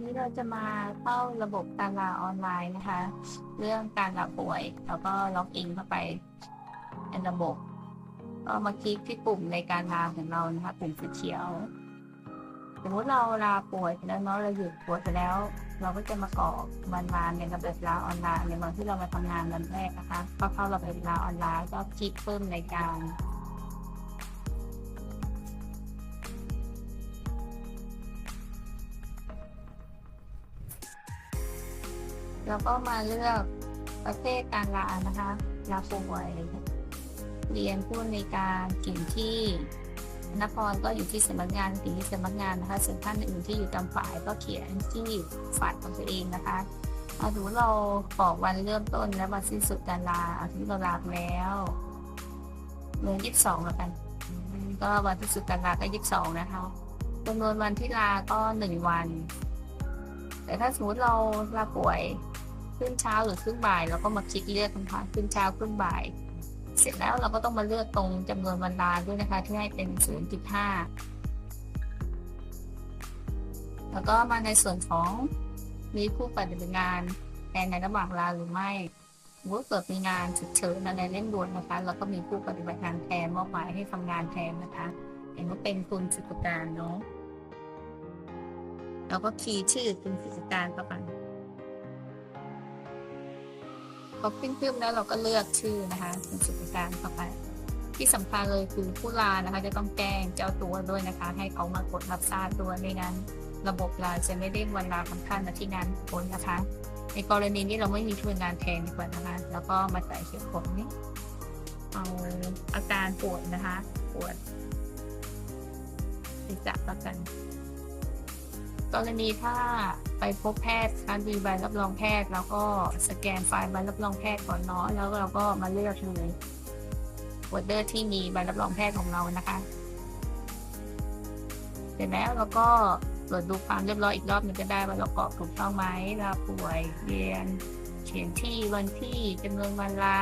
นี่เราจะมาเข้าระบบการลาออนไลน์นะคะ เรื่องการลาป่วย แล้วก็ล็อกอินเข้าไปในระบบ ก็มาคลิกที่ปุ่มในการลาของเรานะคะ ปุ่มสีเขียว สมมติเราลาป่วยไปแล้วเนาะเราหยุดป่วยไปแล้ว เราก็จะมากรอกวันลาในระบบลาออนไลน์ในวันที่เรามาทำงานวันแรกนะคะ ก็เข้าระบบลาออนไลน์ก็คลิกเพิ่มในการ แล้วก็มาเลือกประเภทการลานะคะลาป่วย เรียนผู้ในการกิ่งที่นครก็อยู่ที่สำนักงานกิ่งที่สำนักงานนะคะส่วนท่านอื่นที่อยู่ตามฝ่ายก็เขียนที่ฝ่ายของตัวเองนะคะเอาถือเราบอกวันเริ่มต้นและวันสิ้นสุดการลาอาที่เราลาแล้วเมื่อยี่สิบสองแล้วกัน ก็วันที่สุดการลาก็ยี่สิบสองนะคะจำนวนวันที่ลาก็หนึ่งวัน แต่ถ้าสมมติเราลาป่วย ขึ้นเช้าหรือขึ้นบ่ายเราก็มาคลิกเลือกคำถามขึ้นเช้าขึ้นบ่าย เสร็จแล้วเราก็ต้องมาเลือกตรงจำนวนวันลาด้วยนะคะ ที่ให้เป็น 0.5 แล้วก็มาในส่วนของมีผู้ปฏิบัติงานแทนในระหว่างลาหรือไม่สมมติเกิดมีงานฉุกเฉินอะไรเร่งด่วนนะคะเราก็มีผู้ปฏิบัติงานแทนมอบหมายให้ทำงานแทนนะคะเห็นว่าเป็นคุณสิทธิการเนาะเราก็คีย์ชื่อคุณสิทธิการเข้าไป อขึ้นขึ้นแล้วเราก็เลือกชื่อนะคะเป็นสุดการเข้าไปที่สำคัญเลยคือผู้ลานะคะ จะต้องแจ้งเจ้าตัวด้วยนะคะ ให้เขามากดรับทราบด้วยไม่งั้น ระบบลาจะไม่ได้วันลาของท่านมาที่งานผลนะคะ ในกรณีนี้เราไม่มีทุนงานแทนดีกว่านะคะ แล้วก็มาใส่เหตุผลนี้เอาอาการปวดนะคะปวดศีรษะประกัน กรณีถ้า ไปพบแพทย์การมีใบรับรองแพทย์ แล้วก็สแกนไฟล์ใบรับรองแพทย์ก่อนเนาะแล้วเราก็มาเลือกเลยวอร์เดอร์ที่มีใบรับรองแพทย์ของเรานะคะเสร็จแล้วเราก็ตรวจดูความเรียบร้อยอีกรอบหนึงก็ได้ว่าเรากรอกถูกต้องไหมลาป่วยเรียน เขียนที่วันที่จำนวนวันลา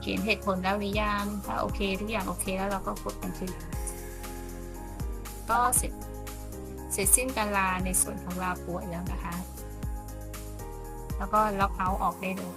เขียนเหตุผลแล้วหรือยังถ้าโอเคทุกอย่างโอเคแล้วเราก็กดบันทึกก็เสร็จ เสร็จสิ้นการลาในส่วนของลาป่วยแล้วนะคะ แล้วก็ล็อกเอาท์ออกได้เลย